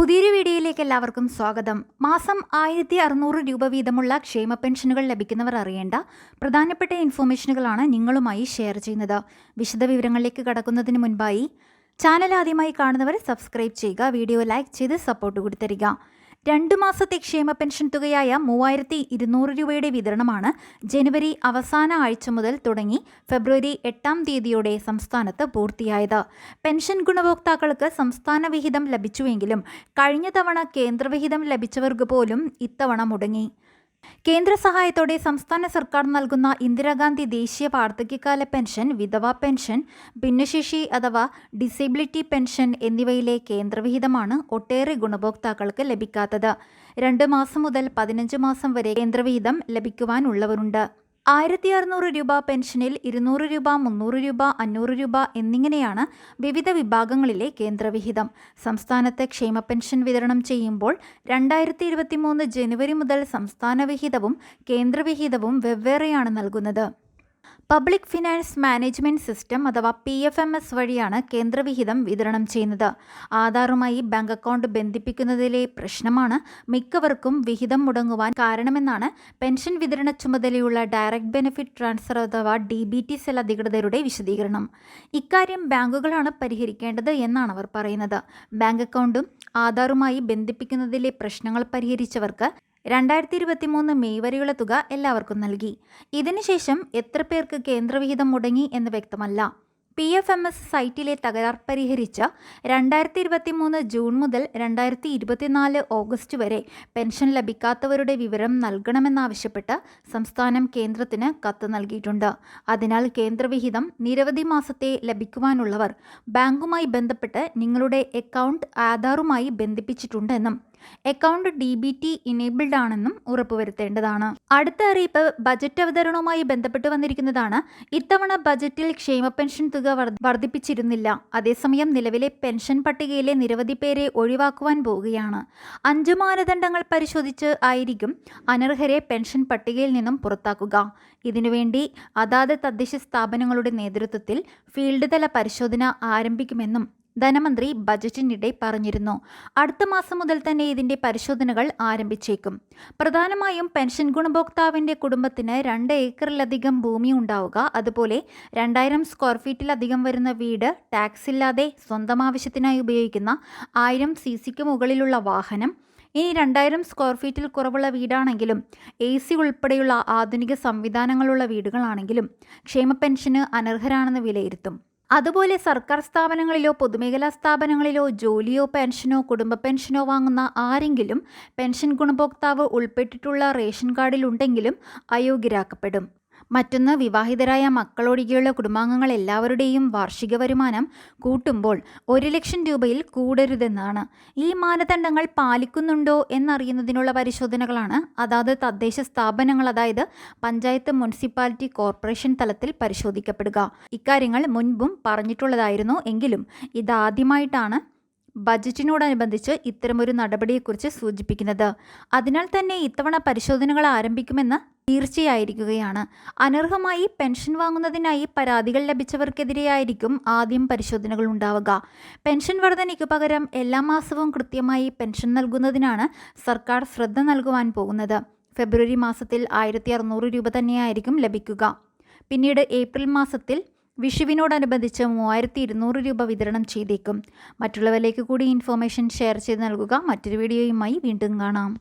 പുതിയൊരു വീഡിയോയിലേക്ക് എല്ലാവർക്കും സ്വാഗതം. മാസം ആയിരത്തി അറുന്നൂറ് രൂപ വീതമുള്ള ക്ഷേമ പെൻഷനുകൾ ലഭിക്കുന്നവർ അറിയേണ്ട പ്രധാനപ്പെട്ട ഇൻഫോർമേഷനുകളാണ് നിങ്ങളുമായി ഷെയർ ചെയ്യുന്നത്. വിശദ വിവരങ്ങളിലേക്ക് കടക്കുന്നതിന് മുൻപായി ചാനൽ ആദ്യമായി കാണുന്നവർ സബ്സ്ക്രൈബ് ചെയ്യുക വീഡിയോ ലൈക്ക് ചെയ്ത് സപ്പോർട്ട് കൊടുത്തരിക രണ്ട് മാസത്തെ ക്ഷേമ പെൻഷൻ തുകയായ മൂവായിരത്തി ഇരുന്നൂറ് രൂപയുടെ വിതരണമാണ് ജനുവരി അവസാന ആഴ്ച മുതൽ തുടങ്ങി ഫെബ്രുവരി എട്ടാം തീയതിയോടെ സംസ്ഥാനത്ത് പൂർത്തിയായത്. പെൻഷൻ ഗുണഭോക്താക്കൾക്ക് സംസ്ഥാന വിഹിതം ലഭിച്ചുവെങ്കിലും കഴിഞ്ഞ തവണ കേന്ദ്രവിഹിതം ലഭിച്ചവർക്ക് പോലും ഇത്തവണ മുടങ്ങി. കേന്ദ്ര സഹായത്തോടെ സംസ്ഥാന സർക്കാർ നൽകുന്ന ഇന്ദിരാഗാന്ധി ദേശീയ വാർദ്ധക്യകാല പെൻഷൻ വിധവാ പെൻഷൻ ഭിന്നശേഷി അഥവാ ഡിസേബിലിറ്റി പെൻഷൻ എന്നിവയിലെ കേന്ദ്രവിഹിതമാണ് ഒട്ടേറെ ഗുണഭോക്താക്കൾക്ക് ലഭിക്കാത്തത്. രണ്ട് മാസം മുതൽ പതിനഞ്ച് മാസം വരെ കേന്ദ്രവിഹിതം ലഭിക്കുവാനുള്ളവരുണ്ട്. ആയിരത്തി അറുന്നൂറ് രൂപ പെൻഷനിൽ ഇരുന്നൂറ് രൂപ മുന്നൂറ് രൂപ അഞ്ഞൂറ് രൂപ എന്നിങ്ങനെയാണ് വിവിധ വിഭാഗങ്ങളിലെ കേന്ദ്രവിഹിതം. സംസ്ഥാനത്തെ ക്ഷേമ പെൻഷൻ വിതരണം ചെയ്യുമ്പോൾ രണ്ടായിരത്തി ഇരുപത്തി മൂന്ന് ജനുവരി മുതൽ സംസ്ഥാന വിഹിതവും കേന്ദ്രവിഹിതവും വെവ്വേറെയാണ് നൽകുന്നത്. പബ്ലിക് ഫിനാൻസ് മാനേജ്മെന്റ് സിസ്റ്റം അഥവാ പി എഫ് എം എസ് വഴിയാണ് കേന്ദ്രവിഹിതം വിതരണം ചെയ്യുന്നത്. ആധാറുമായി ബാങ്ക് അക്കൗണ്ട് ബന്ധിപ്പിക്കുന്നതിലെ പ്രശ്നമാണ് മിക്കവർക്കും വിഹിതം മുടങ്ങുവാൻ കാരണമെന്നാണ് പെൻഷൻ വിതരണ ചുമതലയുള്ള ഡയറക്റ്റ് ബെനിഫിറ്റ് ട്രാൻസ്ഫർ അഥവാ ഡി ബി ടി സെൽ അധികൃതരുടെ വിശദീകരണം. ഇക്കാര്യം ബാങ്കുകളാണ് പരിഹരിക്കേണ്ടത് എന്നാണ് അവർ പറയുന്നത്. ബാങ്ക് അക്കൗണ്ടും ആധാറുമായി ബന്ധിപ്പിക്കുന്നതിലെ പ്രശ്നങ്ങൾ പരിഹരിച്ചവർക്ക് രണ്ടായിരത്തി ഇരുപത്തി മൂന്ന് മെയ് വരെയുള്ള തുക എല്ലാവർക്കും നൽകി. ഇതിനുശേഷം എത്ര പേർക്ക് കേന്ദ്രവിഹിതം മുടങ്ങി എന്ന് വ്യക്തമല്ല. പി എഫ് എം എസ് സൈറ്റിലെ തകരാർ പരിഹരിച്ച രണ്ടായിരത്തി ഇരുപത്തി മൂന്ന് ജൂൺ മുതൽ രണ്ടായിരത്തി ഇരുപത്തിനാല് ഓഗസ്റ്റ് വരെ പെൻഷൻ ലഭിക്കാത്തവരുടെ വിവരം നൽകണമെന്നാവശ്യപ്പെട്ട് സംസ്ഥാനം കേന്ദ്രത്തിന് കത്ത് നൽകിയിട്ടുണ്ട്. അതിനാൽ കേന്ദ്രവിഹിതം നിരവധി മാസത്തെ ലഭിക്കുവാനുള്ളവർ ബാങ്കുമായി ബന്ധപ്പെട്ട് നിങ്ങളുടെ അക്കൗണ്ട് ആധാറുമായി ബന്ധിപ്പിച്ചിട്ടുണ്ടെന്നും account D B T enabled ആണെന്നും ഉറപ്പുവരുത്തേണ്ടതാണ്. അടുത്ത അറിയിപ്പ് ബജറ്റ് അവതരണവുമായി ബന്ധപ്പെട്ട് വന്നിരിക്കുന്നതാണ്. ഇത്തവണ ബജറ്റിൽ ക്ഷേമ പെൻഷൻ തുക വർദ്ധിപ്പിച്ചിരുന്നില്ല. അതേസമയം നിലവിലെ പെൻഷൻ പട്ടികയിലെ നിരവധി പേരെ ഒഴിവാക്കുവാൻ പോവുകയാണ്. അഞ്ച് മാനദണ്ഡങ്ങൾ പരിശോധിച്ച് ആയിരിക്കും അനർഹരെ പെൻഷൻ പട്ടികയിൽ നിന്നും പുറത്താക്കുക. ഇതിനുവേണ്ടി അതാത് തദ്ദേശ സ്ഥാപനങ്ങളുടെ നേതൃത്വത്തിൽ ഫീൽഡ് തല പരിശോധന ആരംഭിക്കുമെന്നും ധനമന്ത്രി ബജറ്റിനിടെ പറഞ്ഞിരുന്നു. അടുത്ത മാസം മുതൽ തന്നെ ഇതിന്റെ പരിശോധനകൾ ആരംഭിച്ചേക്കും. പ്രധാനമായും പെൻഷൻ ഗുണഭോക്താവിന്റെ കുടുംബത്തിന് രണ്ട് ഏക്കറിലധികം ഭൂമി ഉണ്ടാവുക അതുപോലെ രണ്ടായിരം സ്ക്വയർ ഫീറ്റിലധികം വരുന്ന വീട് ടാക്സ് ഇല്ലാതെ സ്വന്തം ആവശ്യത്തിനായി ഉപയോഗിക്കുന്ന ആയിരം സി സിക്ക് മുകളിലുള്ള വാഹനം ഇനി രണ്ടായിരം സ്ക്വയർ ഫീറ്റിൽ കുറവുള്ള വീടാണെങ്കിലും എ സി ഉൾപ്പെടെയുള്ള ആധുനിക സംവിധാനങ്ങളുള്ള വീടുകളാണെങ്കിലും ക്ഷേമ പെൻഷന് അനർഹരാണെന്ന് വിലയിരുത്തും. അതുപോലെ സർക്കാർ സ്ഥാപനങ്ങളിലോ പൊതുമേഖലാ സ്ഥാപനങ്ങളിലോ ജോലിയോ പെൻഷനോ കുടുംബ പെൻഷനോ വാങ്ങുന്ന ആരെങ്കിലും പെൻഷൻ ഗുണഭോക്താവ് ഉൾപ്പെട്ടിട്ടുള്ള റേഷൻ കാർഡിലുണ്ടെങ്കിലും അയോഗ്യരാക്കപ്പെടും. മറ്റൊന്ന് വിവാഹിതരായ മക്കളൊഴികെയുള്ള കുടുംബാംഗങ്ങൾ എല്ലാവരുടെയും വാർഷിക വരുമാനം കൂട്ടുമ്പോൾ ഒരു ലക്ഷം രൂപയിൽ കൂടരുതെന്നാണ്. ഈ മാനദണ്ഡങ്ങൾ പാലിക്കുന്നുണ്ടോ എന്നറിയുന്നതിനുള്ള പരിശോധനകളാണ് അതാത് തദ്ദേശ സ്ഥാപനങ്ങൾ അതായത് പഞ്ചായത്ത് മുനിസിപ്പാലിറ്റി കോർപ്പറേഷൻ തലത്തിൽ പരിശോധിക്കപ്പെടുക. ഇക്കാര്യങ്ങൾ മുൻപും പറഞ്ഞിട്ടുള്ളതായിരുന്നു. എങ്കിലും ഇതാദ്യമായിട്ടാണ് ബജറ്റിനോടനുബന്ധിച്ച് ഇത്തരമൊരു നടപടിയെക്കുറിച്ച് സൂചിപ്പിക്കുന്നത്. അതിനാൽ തന്നെ ഇത്തവണ പരിശോധനകൾ ആരംഭിക്കുമെന്ന് തീർച്ചയായിരിക്കുകയാണ്. അനർഹമായി പെൻഷൻ വാങ്ങുന്നതിനായി പരാതികൾ ലഭിച്ചവർക്കെതിരെയായിരിക്കും ആദ്യം പരിശോധനകൾ ഉണ്ടാവുക. പെൻഷൻ വർധനയ്ക്ക് പകരം എല്ലാ മാസവും കൃത്യമായി പെൻഷൻ നൽകുന്നതിനാണ് സർക്കാർ ശ്രദ്ധ നൽകുവാൻ പോകുന്നത്. ഫെബ്രുവരി മാസത്തിൽ ആയിരത്തി അറുന്നൂറ് രൂപ തന്നെയായിരിക്കും ലഭിക്കുക. പിന്നീട് ഏപ്രിൽ മാസത്തിൽ വിഷുവിനോടനുബന്ധിച്ച് മൂവായിരത്തി ഇരുന്നൂറ് രൂപ വിതരണം ചെയ്തേക്കും. മറ്റുള്ളവരിലേക്ക് കൂടി ഇൻഫോർമേഷൻ ഷെയർ ചെയ്ത് നൽകുക. മറ്റൊരു വീഡിയോയുമായി വീണ്ടും കാണാം.